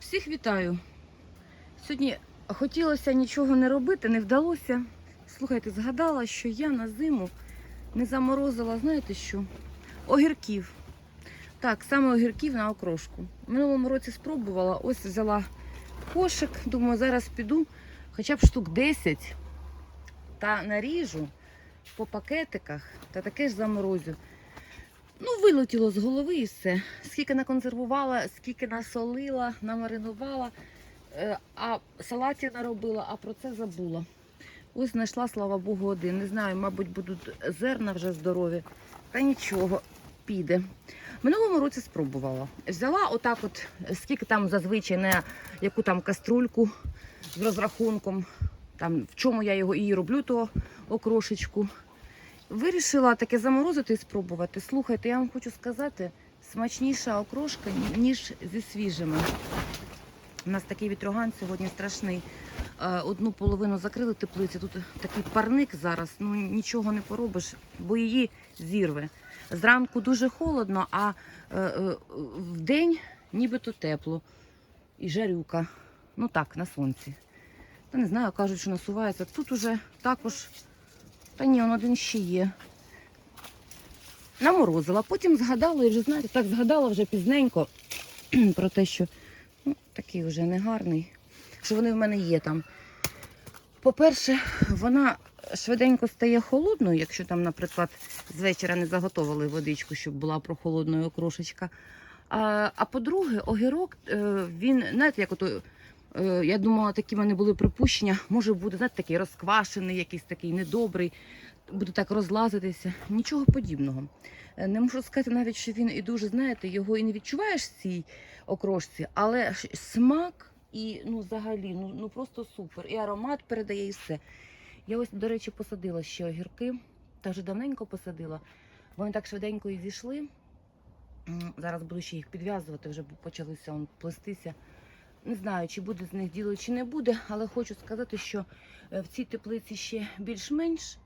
Всіх вітаю. Сьогодні хотілося нічого не робити, не вдалося. Слухайте, згадала, що я на зиму не заморозила, знаєте що? Огірків. Так, саме огірків на окрошку. В минулому році спробувала, ось взяла кошик, думаю, зараз піду хоча б штук 10 та наріжу по пакетиках та таке ж заморозю. Ну, вилетіло з голови і все. Скільки наконсервувала, скільки насолила, намаринувала, е, а салатів наробила, а про це забула. Ось знайшла, слава Богу, один. Не знаю, мабуть, будуть зерна вже здорові. Та нічого, піде. Минулому році спробувала. Взяла отак, от, скільки там зазвичай на яку там каструльку з розрахунком, там, в чому я його її роблю, то окрошечку. Вирішила таке заморозити і спробувати. Слухайте, я вам хочу сказати, смачніша окрошка, ніж зі свіжими. У нас такий вітроган сьогодні страшний. Е, Одну половину закрили теплиці. Тут такий парник зараз, ну нічого не поробиш, бо її зірве. Зранку дуже холодно, а е, е, вдень нібито тепло. І жарюка. Ну так, на сонці. Та не знаю, кажуть, що насувається. Тут уже також. Та ні, он один ще є. Наморозила. Потім згадала і вже, знаєте, так згадала вже пізненько про те, що ну, такий вже негарний, що вони в мене є там. По-перше, вона швиденько стає холодною, якщо там, наприклад, з вечора не заготовили водичку, щоб була прохолодною окрошечка. А, а по-друге, огірок, е, він, знаєте, як ото, я думала, такі в мене були припущення, може буде, знаєте, такий розквашений, якийсь такий недобрий, буде так розлазитися. Нічого подібного. Е, Не можу сказати навіть, що він і дуже, знаєте, його і не відчуваєш в цій окрошці, але смак і ну, взагалі, ну, ну просто супер. І аромат передає, і все. Я ось, до речі, посадила ще огірки, та вже давненько посадила. Вони так швиденько і зійшли. Зараз буду ще їх підв'язувати, вже почалися он плестися. Не знаю, чи буде з них діло, чи не буде, але хочу сказати, що е, в цій теплиці ще більш-менш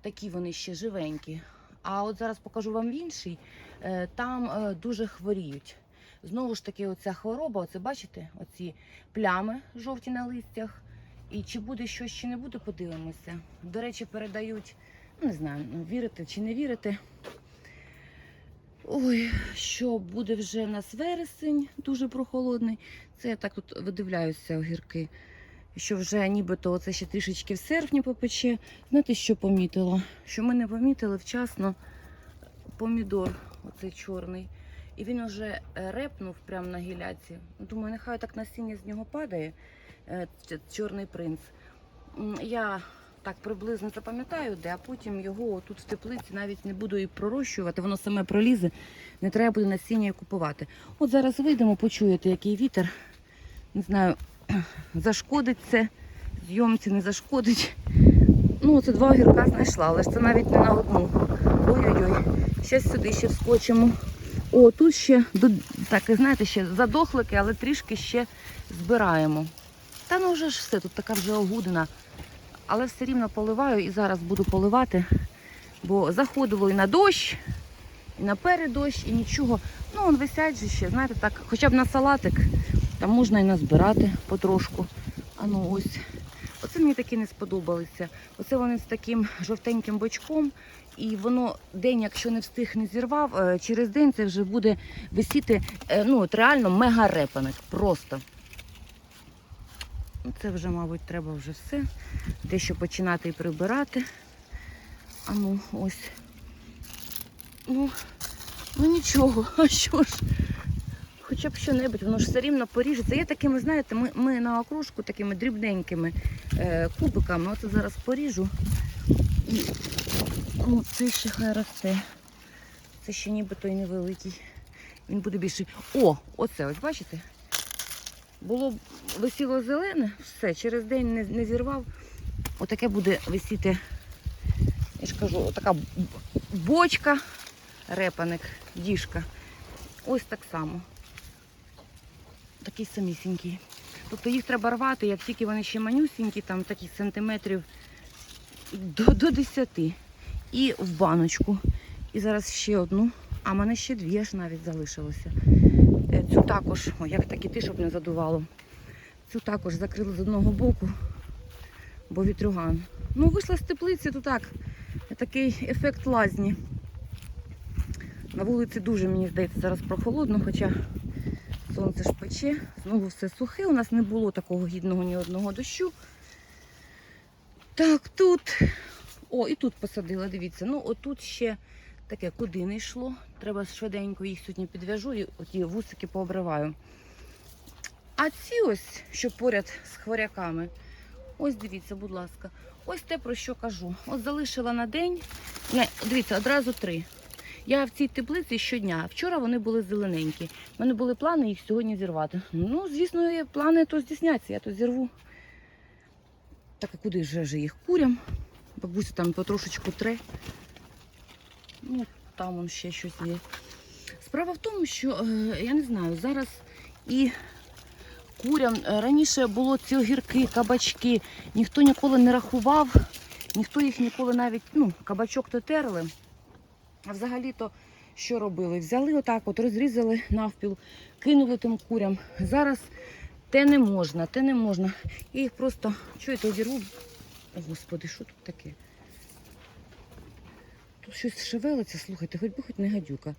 такі вони ще живенькі. А от зараз покажу вам в іншій, е, там е, дуже хворіють. Знову ж таки, оця хвороба, оце бачите, оці плями жовті на листях. І чи буде щось, чи не буде, подивимося. До речі, передають, ну, не знаю, вірити чи не вірити. Ой, що буде вже в нас вересень, дуже прохолодний. Це я так тут видивляюся огірки. Що вже нібито оце ще трішечки в серпні попече. Знаєте, що помітила? Що ми не помітили вчасно помідор, оцей чорний. І він уже е, репнув прямо на гіляці. Думаю, нехай так насіння з нього падає, е, чорний принц. Я так приблизно запам'ятаю, де, а потім його тут в теплиці навіть не буду і пророщувати, воно саме пролізе, не треба буде насіння купувати. От зараз вийдемо, почуєте, який вітер. Не знаю, зашкодить це, зйомці не зашкодить. Ну, це два огірка знайшла, але ж це навіть не на одну. Ой-ой-ой. Зараз сюди ще вскочимо. О, тут ще так, знаєте, ще задохлики, але трішки ще збираємо. Та ну вже ж все, тут така вже огудина. Але все рівно поливаю і зараз буду поливати, бо заходило і на дощ, і на передощ, і нічого. Ну, он висять же ще, знаєте, так, хоча б на салатик, там можна і назбирати потрошку. А ну ось. Оце мені такі не сподобалися. Оце вони з таким жовтеньким бочком, і воно день, якщо не встиг не зірвав, е, через день це вже буде висіти, е, ну от реально мега репаник. Просто. Ну, Це вже, мабуть, треба вже все. Дещо починати і прибирати. А ну, ось. Ну, ну нічого, а що ж? Хоча б що-небудь, воно ж все рівно поріжеться. Я такими, знаєте, ми, ми на окружку такими дрібненькими е, кубиками. Оце зараз поріжу. І ну, це ще хай росте. Це ще нібито і невеликий. Він буде більший. О, оце, ось бачите? Було висіло зелене, все, через день не, не зірвав. Отаке буде висіти, я ж кажу, отака бочка, репаник, діжка. Ось так само. Такий самісінький. Тобто їх треба рвати, як тільки вони ще манюсінькі, там таких сантиметрів до, до 10. І в баночку. І зараз ще одну. А в мене ще дві аж навіть залишилося. Е, Цю також. ой, як так іти, щоб не задувало. Цю також закрили з одного боку, бо вітрюган. Ну, вийшла з теплиці, то так, такий ефект лазні. На вулиці дуже, мені здається, зараз прохолодно, хоча сонце ж пече, знову все сухе, у нас не було такого гідного ні одного дощу. Так, тут. О, і тут посадила, дивіться. Ну, отут ще таке куди не йшло. Треба швиденько їх сьогодні підв'яжу і оті вусики пообриваю. А ці ось, що поряд з хворяками, ось дивіться, будь ласка, ось те, про що кажу. От залишила на день. Не, дивіться, одразу три. Я в цій теплиці щодня. Вчора вони були зелененькі. У мене були плани їх сьогодні зірвати. Ну, звісно, плани то здійсняться, я то зірву. Так, а куди ж їх курям? Бабуся там потрошечку тре. Ну, там он ще щось є. Справа в тому, що е, я не знаю, зараз і курям е, раніше було ці огірки, кабачки. Ніхто ніколи не рахував, ніхто їх ніколи навіть, ну, кабачок то терли. А взагалі-то що робили? Взяли отак, от розрізали навпіл, кинули тим курям. Зараз те не можна, те не можна. Я їх просто чуєте, одірву. Господи, що тут таке? Тут щось шевелиться, слухайте, хоч би хоч не гадюка.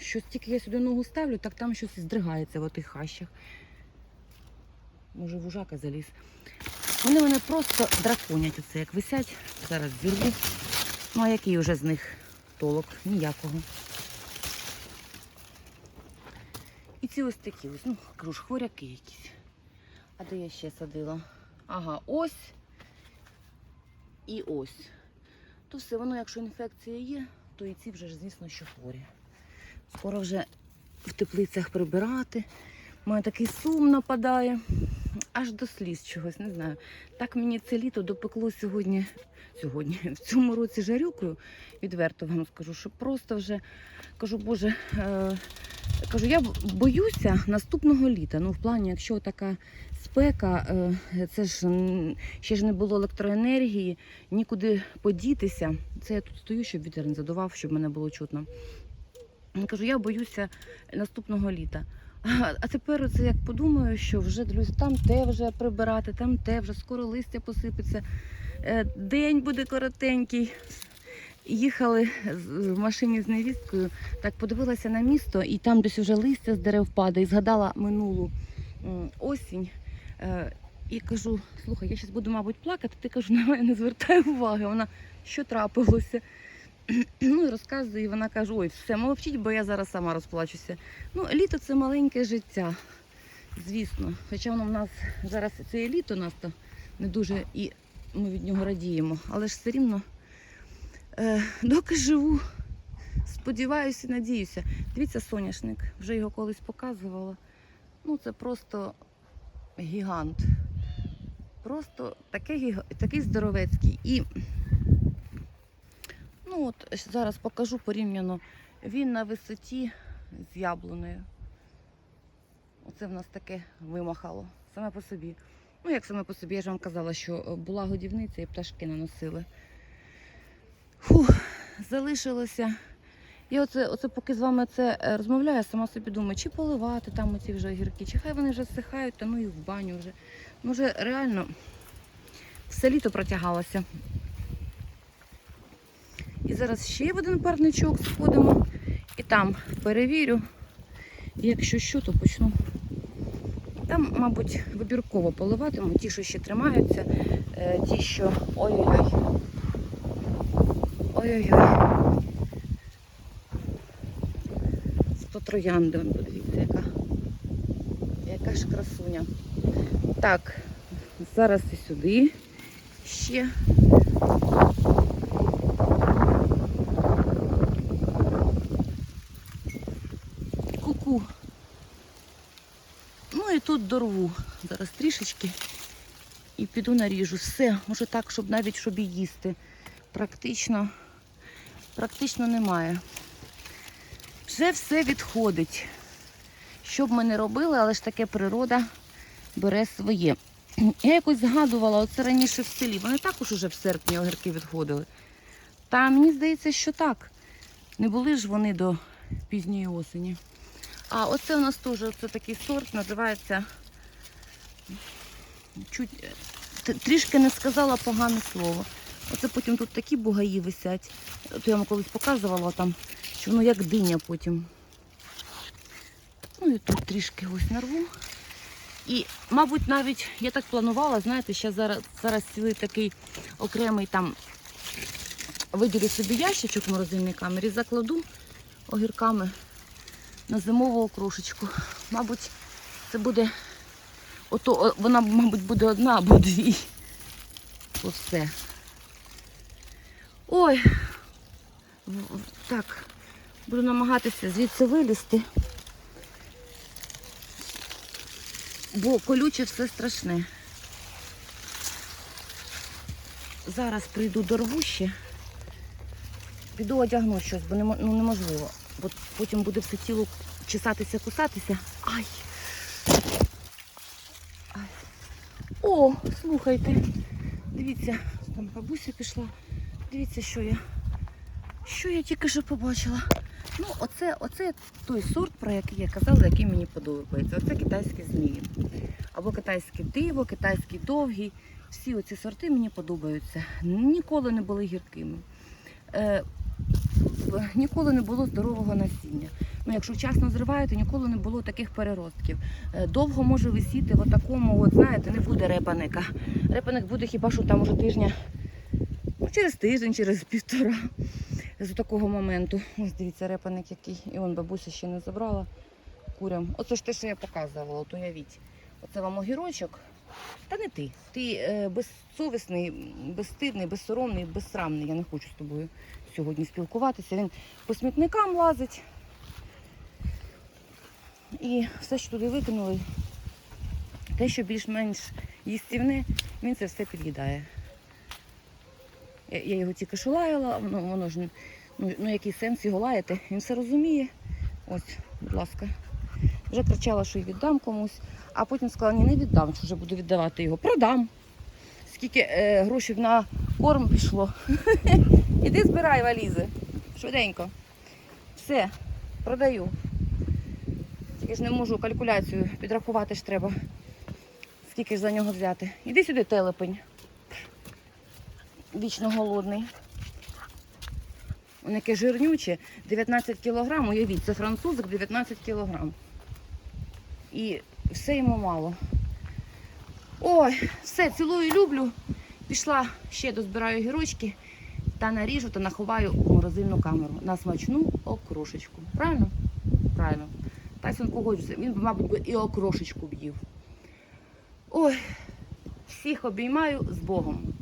Щось тільки я сюди ногу ставлю, так там щось здригається в отих хащах. Може, вужака заліз. Вони мене просто драконять оце, як висять. Зараз зірву. Ну, а який вже з них толок? Ніякого. І ці ось такі ось, ну, кажу ж, хворяки якісь. А де я ще садила? Ага, ось і ось. То все, воно, якщо інфекція є, то і ці вже звісно, що хворі. Скоро вже в теплицях прибирати. У мене такий сум нападає. Аж до сліз чогось, не знаю. Так мені це літо допекло сьогодні, сьогодні, в цьому році жарюкою, відверто вам скажу, що просто вже кажу, Боже, е, кажу, я боюся наступного літа. Ну, в плані, якщо така спека, е, це ж ще ж не було електроенергії, нікуди подітися. Це я тут стою, щоб вітер не задував, щоб мене було чутно. Кажу, я боюся наступного літа. А тепер оце як подумаю, що вже дивлюсь, там те вже прибирати, там те вже скоро листя посипеться. Е, День буде коротенький. Їхали в машині з невісткою, так подивилася на місто, і там десь вже листя з дерев падає, і згадала минулу осінь. Е, І кажу: слухай, я зараз буду, мабуть, плакати, ти кажу, на мене не звертай уваги. Вона що трапилося? Ну і розказую, і вона каже, ой, все, мовчіть, бо я зараз сама розплачуся. Ну, літо це маленьке життя, звісно. Хоча воно в нас зараз це літо нас то не дуже і ми від нього радіємо. Але ж все рівно, доки живу, сподіваюся і надіюся. Дивіться, соняшник, вже його колись показувала. Ну, це просто гігант. Просто такий, такий здоровецький. І Ну от зараз покажу порівняно. Він на висоті з яблунею. Оце в нас таке вимахало саме по собі. Ну, як саме по собі, я ж вам казала, що е, була годівниця і пташки наносили. Фух, залишилося. І оце, оце поки з вами це е, розмовляю, сама собі думаю, чи поливати там оці вже огірки, чи хай вони вже зсихають, та ну і в баню вже. Може, реально все літо протягалося. І зараз ще в один парничок сходимо і там перевірю. Якщо що, то почну. Там, мабуть, вибірково поливатиму. Ті, що ще тримаються, е, ті, що. Ой-ой-ой. Ой-ой-ой. Сто троянди, подивіться, яка. Яка ж красуня. Так, зараз і сюди ще. Ку-ку. Ну і тут дорву. Зараз трішечки і піду наріжу. Все, може так, щоб навіть щоб і їсти. Практично, практично немає. Вже все відходить. Що б ми не робили, але ж таке природа бере своє. Я якось згадувала, оце раніше в селі. Вони також уже в серпні огірки відходили. Та мені здається, що так. Не були ж вони до пізньої осені. А оце у нас теж оце такий сорт, називається. Чуть е, трішки не сказала погане слово. Оце потім тут такі бугаї висять. От я вам колись показувала там, що воно як диня потім. Ну і тут трішки ось нарву. І, мабуть, навіть я так планувала, знаєте, ще зараз, зараз цілий такий окремий там виділю собі ящичок в камері, закладу огірками на зимову окрошечку. Мабуть, це буде ото, вона, мабуть, буде одна або дві. То все. Ой. Так, буду намагатися звідси вилізти. Бо колюче все страшне. Зараз прийду до рвущі. Піду одягну щось, бо ну, неможливо. Бо потім буде все тіло чесатися, кусатися. Ай. Ай. О, слухайте. Дивіться, там бабуся пішла. Дивіться, що я. Що я тільки що побачила. Ну, оце, оце той сорт, про який я казала, який мені подобається. Оце китайські змії. Або китайське диво, китайський довгий. Всі оці сорти мені подобаються. Ніколи не були гіркими. Е, ніколи не було здорового насіння. Ну, якщо вчасно зриваєте, ніколи не було таких переростків. Е, довго може висіти в такому, от знаєте, не буде репаника. Репаник буде хіба що там уже тижня, через тиждень, через півтора з такого моменту. Ось дивіться, репаник який. І он бабуся ще не забрала курям. Оце ж те, що я показувала, от уявіть. Оце вам огірочок. Та не ти. Ти е, безсовісний, безстидний, безсоромний, безсрамний. Я не хочу з тобою сьогодні спілкуватися. Він по смітникам лазить. І все, що туди викинули, те, що більш-менш їстівне, він це все під'їдає. Я, його тільки що лаяла, воно, воно ж ну, ну який сенс його лаяти, він все розуміє. Ось, будь ласка. Вже кричала, що й віддам комусь, а потім сказала, ні, не віддам, що вже буду віддавати його. Продам. Скільки е, грошей на корм пішло. Іди збирай валізи. Швиденько. Все, продаю. Тільки ж не можу калькуляцію підрахувати ж треба. Скільки ж за нього взяти. Іди сюди, телепень. Вічно голодний. Він яке жирнюче, 19 кілограм, уявіть, це французик 19 кілограм. І все йому мало. Ой, все, цілую, люблю. Пішла ще дозбираю гірочки та наріжу та наховаю у морозильну камеру на смачну окрошечку. Правильно? Правильно. Тайсон погоджується, він, мабуть, би і окрошечку б їв. Ой, всіх обіймаю з Богом.